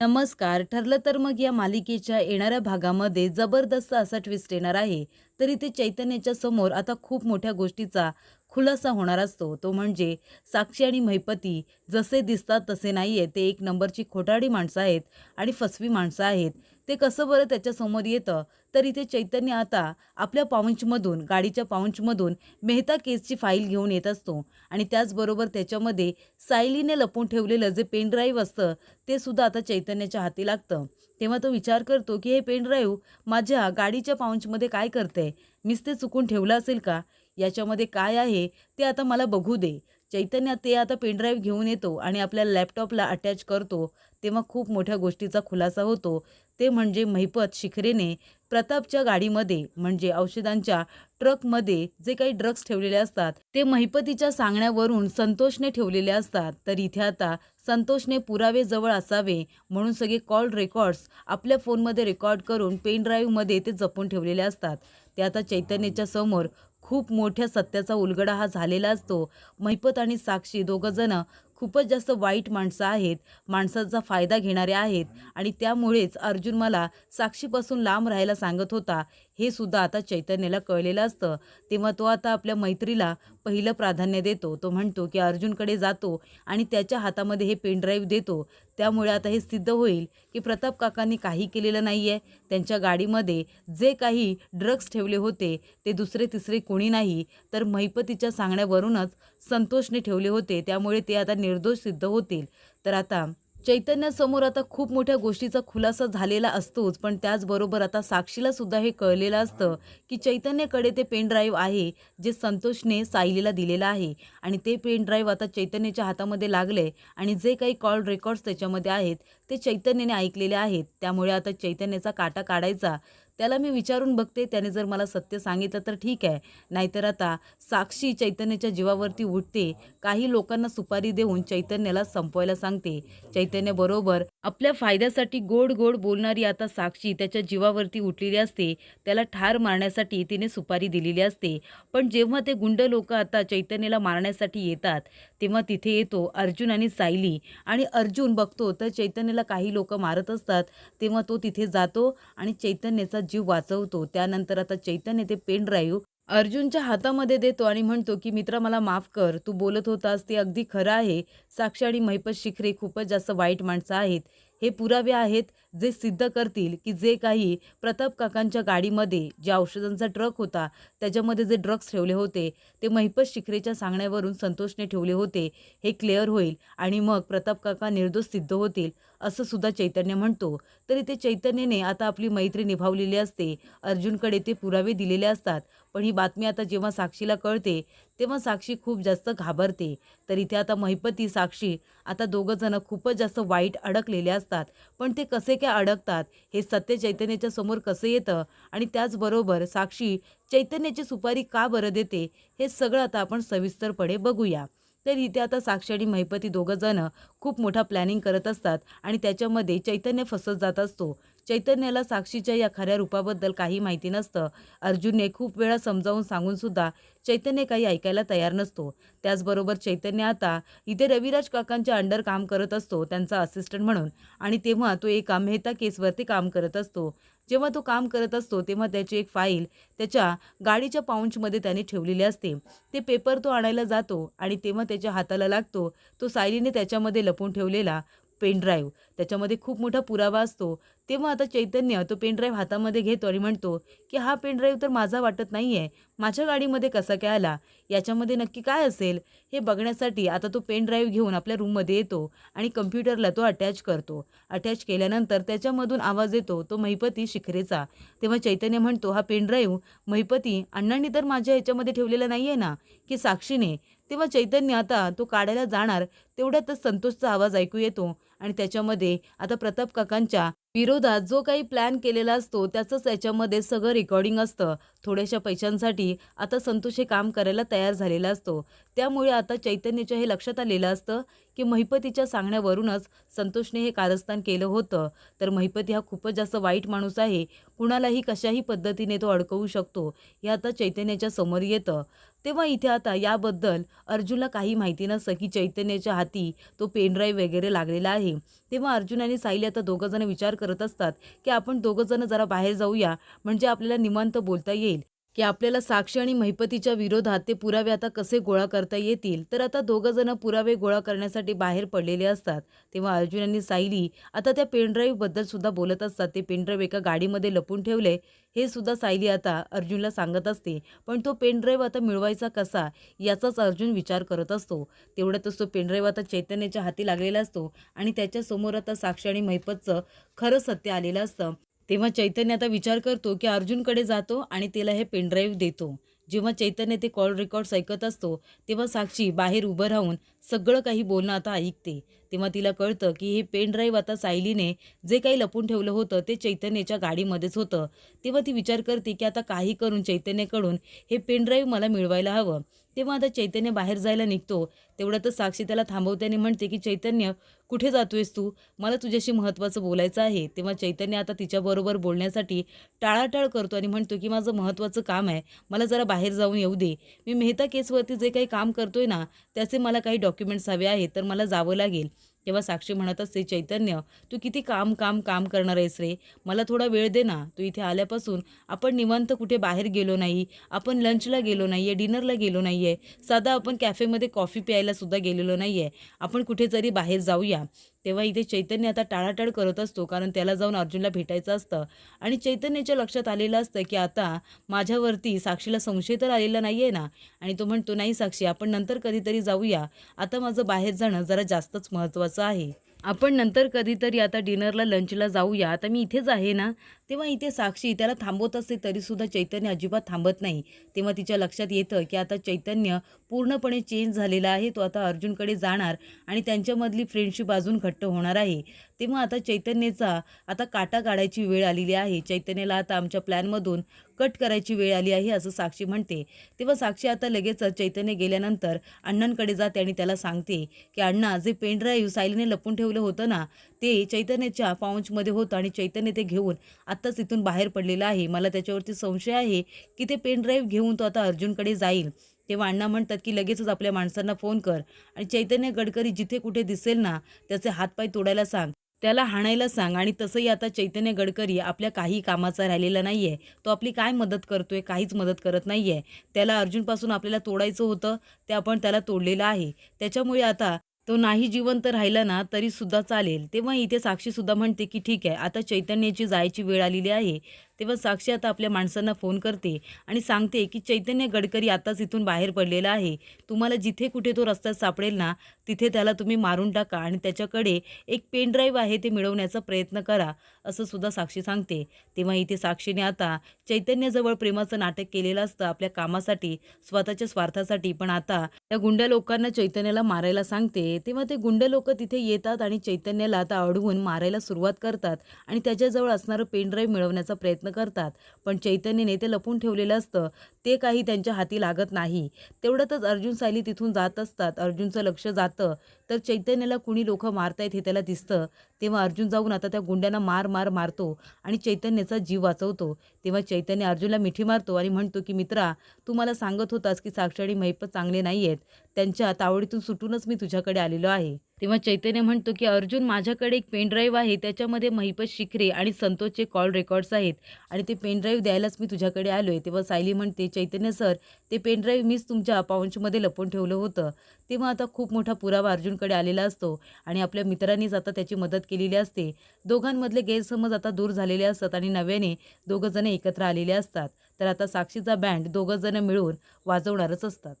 नमस्कार. ठरलं तर मग या मालिकेच्या येणाऱ्या भागामध्ये जबरदस्त असा ट्विस्ट येणार आहे. तरी ते चैतन्याच्या समोर आता खूप मोठ्या गोष्टीचा खुलासा होणार असतो. तो म्हणजे साक्षी आणि महिपती जसे दिसतात तसे नाही आहे ते एक नंबरची खोटाडी माणसं आहेत आणि फसवी माणसं आहेत. ते कसं बरं त्याच्यासमोर येतं? तर इथे चैतन्य आता आपल्या पाऊंचमधून गाडीच्या पाऊंचमधून मेहता केसची फाईल घेऊन येत असतो. आणि त्याचबरोबर त्याच्यामध्ये सायलीने लपून ठेवलेलं जे पेनड्राईव्ह असतं ते सुद्धा आता चैतन्याच्या हाती लागतं. तेव्हा तो विचार करतो की हे पेनड्राईव्ह माझ्या गाडीच्या पाऊंचमध्ये काय करते मीच ते चुकून ठेवलं असेल का? याच्यामध्ये काय आहे ते आता मला बघू दे. चैतन्य ते आता पेनड्राईव्ह घेऊन येतो आणि आपल्या लॅपटॉपला अटॅच करतो तेव्हा खूप मोठ्या गोष्टीचा खुलासा होतो. ते म्हणजे महिपत शिखरेने प्रतापच्या गाडीमध्ये म्हणजे औषधांच्या ट्रकमध्ये जे काही ड्रग्स ठेवलेले असतात ते महिपतीच्या सांगण्यावरून संतोषने ठेवलेले असतात. तर इथे आता संतोषने पुरावे जवळ असावे म्हणून सगळे कॉल रेकॉर्ड्स आपल्या फोनमध्ये रेकॉर्ड करून पेन ड्राईव्हमध्ये ते जपून ठेवलेले असतात. ते आता चैतन्याच्या समोर खूप मोठ्या सत्याचा उलगडा हा झालेला असतो. महिपत आणि साक्षी दोघंजणं खूपच जास्त वाईट माणसं आहेत माणसाचा फायदा घेणारे आहेत आणि त्यामुळेच अर्जुन मला साक्षीपासून लांब राहायला सांगत होता. हे सुद्धा आता चैतन्याला कळलेलं असतं. तेव्हा तो आता आपल्या मैत्रीला पहिलं प्राधान्य देतो. तो म्हणतो की अर्जुनकडे जातो आणि त्याच्या हातामध्ये हे पेनड्राईव्ह देतो. त्यामुळे आता हे सिद्ध होईल की प्रताप काकांनी काही केलेलं नाही आहे त्यांच्या गाडीमध्ये जे काही ड्रग्ज ठेवले होते ते दुसरे तिसरे कोणी नाही. तर महिपतीच्या सांगण्यावरूनच संतोषने ठेवले होते. त्यामुळे ते आता निर्दोष सिद्ध होतील. तर आता चैतन्यासमोर आता खूप मोठ्या गोष्टीचा खुलासा झालेला असतोच. पण त्याचबरोबर आता साक्षीला सुद्धा हे कळलेलं असतं की चैतन्याकडे ते पेन ड्राईव्ह आहे जे संतोषने सायलीला दिलेलं आहे. आणि ते पेन ड्राईव्ह आता चैतन्याच्या हातामध्ये लागले आणि जे काही कॉल रेकॉर्ड्स त्याच्यामध्ये आहेत ते चैतन्याने ऐकलेले आहेत. त्यामुळे आता चैतन्याचा काटा काढायचा. त्याला मी विचारून बघते. त्याने जर मला सत्य सांगितलं तर ठीक आहे. नाहीतर आता साक्षी चैतन्याच्या जीवावरती उठते. काही लोकांना सुपारी देऊन चैतन्याला संपवायला सांगते. चैतन्याबरोबर आपल्या फायद्यासाठी गोड गोड बोलणारी आता साक्षी त्याच्या जीवावरती उठलेली असते त्याला ठार मारण्यासाठी तिने सुपारी दिलेली असते. पण जेव्हा ते गुंड लोक आता चैतन्याला मारण्यासाठी येतात तेव्हा तिथे येतो अर्जुन आणि सायली. आणि अर्जुन बघतो तर चैतन्याला काही लोक मारत असतात तेव्हा तो तिथे जातो आणि चैतन्याचा जीव वाचवतो. त्यानंतर आता चैतन्य ते पेन ड्राईव्ह अर्जुनच्या हातामध्ये देतो आणि म्हणतो की मित्रा मला माफ कर. तू बोलत होतास ते अगदी खरं आहे. साक्षी आणि महिपत शिखरे खूपच जास्त वाईट माणसं आहेत. हे पुरावे आहेत जे सिद्ध करतील की जे काही प्रताप काकांच्या गाडीमध्ये ज्या औषधांचा ट्रक होता त्याच्यामध्ये जे ड्रग्स ठेवले होते ते महिपत शिखरेच्या सांगण्यावरून संतोषने ठेवले होते. हे क्लिअर होईल आणि मग प्रताप काका निर्दोष सिद्ध होतील. असं सुद्धा चैतन्य म्हणतो. तरी ते चैतन्याने आता आपली मैत्री निभावलेली असते. अर्जुनकडे ते पुरावे दिलेले असतात. पण ही बातमी आता जेव्हा साक्षीला कळते तेव्हा साक्षी खूप जास्त घाबरते. तर इथे आता महिपती साक्षी आता दोघंजणं खूपच जास्त वाईट अडकलेले असतात. पण ते कसे काय अडकतात हे सत्य चैतन्याच्या समोर कसं येतं? आणि त्याचबरोबर साक्षी चैतन्याची सुपारी का बरं देते? हे सगळं आता आपण सविस्तरपणे बघूया. तर इथे आता साक्षी आणि महिपती दोघं जण खूप मोठा प्लॅनिंग करत असतात आणि त्याच्यामध्ये चैतन्य फसत जात असतो. चैतन्याला साक्षीच्या या खऱ्या रूपाबद्दल काही माहिती नसतं. अर्जुनने खूप वेळा समजावून सांगून सुद्धा चैतन्य काही ऐकायला तयार नसतो. त्याचबरोबर चैतन्य आता इथे रविराज काकांच्या अंडर काम करत असतो त्यांचा असिस्टंट म्हणून. आणि तेव्हा तो एका मेहता केसवरती काम करत असतो. जेव्हा तो काम करत असतो तेव्हा त्याची एक फाईल त्याच्या गाडीच्या पाऊंचमध्ये त्याने ठेवलेली असते. ते पेपर तो आणायला जातो आणि तेव्हा त्याच्या हाताला लागतो. तो सायलीने त्याच्यामध्ये लपून ठेवलेला पेनड्राईव्ह त्याच्यामध्ये खूप मोठा पुरावा असतो. तेव्हा आता चैतन्य तो पेनड्राईव्ह हातामध्ये घेतो आणि म्हणतो की हा पेनड्राईव्ह तर माझा वाटत नाही आहे माझ्या गाडीमध्ये कसा काय आला? याच्यामध्ये नक्की काय असेल हे बघण्यासाठी आता तो पेनड्राईव्ह घेऊन आपल्या रूममध्ये येतो आणि कम्प्युटरला तो अटॅच करतो. अटॅच केल्यानंतर त्याच्यामधून आवाज येतो तो महिपती शिखरेचा. तेव्हा चैतन्य म्हणतो हा पेनड्राईव्ह महिपती अण्णांनी तर माझ्या ह्याच्यामध्ये ठेवलेला नाही आहे ना? की साक्षीने? तेव्हा चैतन्य आता तो काढायला जाणार तेवढ्यातच संतोषचा आवाज ऐकू येतो. आणि त्याच्यामध्ये आता प्रताप काकांच्या विरोधात जो काही प्लॅन केलेला असतो त्याचंच त्याच्यामध्ये सगळं रेकॉर्डिंग असतं. थोड्याशा पैशांसाठी आता संतोष हे काम करायला तयार झालेला असतो. त्यामुळे आता चैतन्याच्या हे लक्षात आलेलं असतं की महिपतीच्या सांगण्यावरूनच संतोषने हे कारस्थान केलं होतं. तर महिपती हा खूपच जास्त वाईट माणूस आहे. कुणालाही कशाही पद्धतीने तो अडकवू शकतो हे आता चैतन्याच्या समोर येतं. तेव्हा इथे आता याबद्दल अर्जुनला काही माहिती नसतं की चैतन्याच्या हाती तो पेनड्राईव्ह वगैरे लागलेला आहे. तेव्हा अर्जुन आणि साईली आता दोघंजणं विचार करत असतात की आपण दोघंजणं जरा बाहेर जाऊया म्हणजे आपल्याला निवांत बोलता येईल. की आपल्याला साक्षी आणि महिपतीच्या विरोधात ते पुरावे आता कसे गोळा करता येतील? तर आता दोघं जण पुरावे गोळा करण्यासाठी बाहेर पडलेले असतात. तेव्हा अर्जुन आणि सायली आता त्या पेनड्राईव्हबद्दल सुद्धा बोलत असतात. ते पेनड्राईव्ह एका गाडीमध्ये लपून ठेवले. हे सुद्धा सायली आता अर्जुनला सांगत असते. पण तो पेनड्राईव्ह आता मिळवायचा कसा? याचाच अर्जुन विचार करत असतो. तेवढ्यातच तो पेनड्राईव्ह आता चैतन्याच्या हाती लागलेला असतो आणि त्याच्यासमोर आता साक्षी आणि महिपतचं खरं सत्य आलेलं असतं. तेव्हा चैतन्य आता विचार करतो की अर्जुनकडे जातो आणि त्याला हे पेनड्राईव्ह देतो. जेव्हा चैतन्य ते कॉल रेकॉर्ड्स ऐकत असतो तेव्हा साक्षी बाहेर उभं राहून सगळं काही बोलणं आता ऐकते. तेव्हा तिला कळतं की हे पेनड्राईव्ह आता सायलीने जे काही लपून ठेवलं होतं ते चैतन्याच्या गाडीमध्येच होतं. तेव्हा ती विचार करते की आता काही करून चैतन्यकडून हे पेनड्राईव्ह मला मिळवायला हवं. तेव्हा आता चैतन्य बाहेर जायला निघतो. तेवढं तर साक्षी त्याला थांबवते आणि म्हणते की चैतन्य कुठे जातोयस तू? मला तुझ्याशी महत्त्वाचं बोलायचं आहे. तेव्हा चैतन्य आता तिच्याबरोबर बोलण्यासाठी टाळाटाळ करतो आणि म्हणतो की माझं महत्त्वाचं काम आहे. मला जरा बाहेर जाऊन येऊ दे. मी मेहता केसवरती जे काही काम करतोय ना त्याचे मला काही डॉक्युमेंट्स हवे आहेत तर मला जावं लागेल. तेव्हा साक्षी म्हणत असते चैतन्य तू किती काम काम काम करणार आहेस रे? मला थोडा वेळ दे ना. तू इथे आल्यापासून आपण निवांत कुठे बाहेर गेलो नाही आपण लंचला गेलो नाही आहे डिनरला गेलो नाही आहे साधा आपण कॅफेमध्ये कॉफी प्यायला सुद्धा गेलेलो नाही आहे आपण कुठेतरी बाहेर जाऊया. तेव्हा इथे चैतन्य आता टाळाटाळ करत असतो कारण त्याला जाऊन अर्जुनला भेटायचं असतं. आणि चैतन्याच्या लक्षात आलेलं असतं की आता माझ्यावरती साक्षीला संशय तर आलेला नाही आहे ना? आणि तो म्हणतो नाही साक्षी आपण नंतर कधीतरी जाऊया. आता माझं बाहेर जाणं जरा जास्तच महत्त्वाचं आहे. आपण नंतर कधीतरी आता डिनरला लंचला जाऊया. आता मी इथेच आहे ना? तेव्हा इथे साक्षी त्याला थांबवत असते तरीसुद्धा चैतन्य अजिबात थांबत नाही. तेव्हा तिच्या लक्षात येतं की आता चैतन्य पूर्णपणे चेंज झालेला आहे तो आता अर्जुनकडे जाणार आणि त्यांच्यामधली फ्रेंडशिप अजून घट्ट होणार आहे. तेव्हा आता चैतन्याचा आता काटा काढायची वेळ आलेली आहे. चैतन्याला आता आमच्या प्लॅनमधून कट करायची वेळ आली आहे असं साक्षी म्हणते. तेव्हा साक्षी आता लगेच चैतन्य गेल्यानंतर अण्णांकडे जाते आणि त्याला सांगते की अण्णा जे पेनड्राईव्ह सायलीने लपून ठेवलं होतं ना ते चैतन्याच्या पाऊंचमध्ये होतं आणि चैतन्य ते घेऊन आत्ताच इथून बाहेर पडलेलं आहे. मला त्याच्यावरती संशय आहे की ते पेनड्राईव्ह घेऊन तो आता अर्जुनकडे जाईल. तेव्हा अण्णा म्हणतात की लगेचच आपल्या माणसांना फोन कर. आणि चैतन्य गडकरी जिथे कुठे दिसेल ना त्याचे हातपाय तोडायला सांग. त्याला हाणायला सांग. आणि तसंही आता चैतन्य गडकरी आपल्या काही कामाचा राहिलेला नाही आहे तो आपली काय मदत करतोय? काहीच मदत करत नाही आहे त्याला अर्जुनपासून आपल्याला तोडायचं होतं. ते आपण त्याला तोडलेलं आहे. त्याच्यामुळे आता तो नाही जिवंत राहिला ना तरी सुद्धा चालेल. तेव्हा इथे साक्षी सुद्धा म्हणते की ठीक आहे आता चैतन्याची जायची वेळ आलेली आहे. तेव्हा साक्षी आता आपल्या माणसांना फोन करते आणि सांगते की चैतन्य गडकरी आताच इथून बाहेर पडलेला आहे. तुम्हाला जिथे कुठे तो रस्त्यात सापडेल ना तिथे त्याला तुम्ही मारून टाका आणि त्याच्याकडे एक पेन ड्राईव्ह आहे ते मिळवण्याचा प्रयत्न करा असं सुद्धा साक्षी सांगते. तेव्हा इथे साक्षीने आता चैतन्याजवळ प्रेमाचं नाटक केलेलं असतं आपल्या कामासाठी स्वतःच्या स्वार्थासाठी. पण आता त्या गुंड लोकांना चैतन्याला मारायला सांगते. तेव्हा ते गुंड लोक तिथे येतात आणि चैतन्याला आता अडवून मारायला सुरुवात करतात आणि त्याच्याजवळ असणारं पेन ड्राईव्ह मिळवण्याचा प्रयत्न करतात. पण चैतन्यने ते लपून ठेवलेलं असतं. ते काही त्यांच्या हाती लागत नाही. तेवढ्यातच अर्जुन सायली तिथून जात असतात. अर्जुनचं लक्ष जातं. तर चैतन्याला कुणी लोक मारतायत हे त्याला दिसतं. तेव्हा अर्जुन जाऊन आता त्या गुंड्यांना मार मार मारतो आणि चैतन्याचा जीव वाचवतो. तेव्हा चैतन्य अर्जुनला मिठी मारतो आणि म्हणतो की मित्रा तू मला सांगत होतास की साक्षी महिपत चांगले नाही आहेत त्यांच्या तावडीतून सुटूनच मी तुझ्याकडे आलेलो आहे. तेव्हा चैतन्य म्हणतो की अर्जुन माझ्याकडे एक पेनड्राईव्ह आहे त्याच्यामध्ये महिपत शिखरे आणि संतोषचे कॉल रेकॉर्ड्स आहेत आणि ते पेनड्राईव्ह द्यायलाच मी तुझ्याकडे आलो आहे तेव्हा सायली म्हणते चैतन्य सर ते पेनड्राईव्ह मीच तुमच्या पाऊंचमध्ये लपवून ठेवलं होतं. तेव्हा आता खूप मोठा पुरावा अर्जुनकडे आलेला असतो आणि आपल्या मित्रांनीच आता त्याची मदत केलेली असते. दोघांमधले गैरसमज आता दूर झालेले असतात आणि नव्याने दोघंजणं एकत्र आलेले असतात. तर आता साक्षीचा बँड दोघंजणं मिळून वाजवणारच असतात.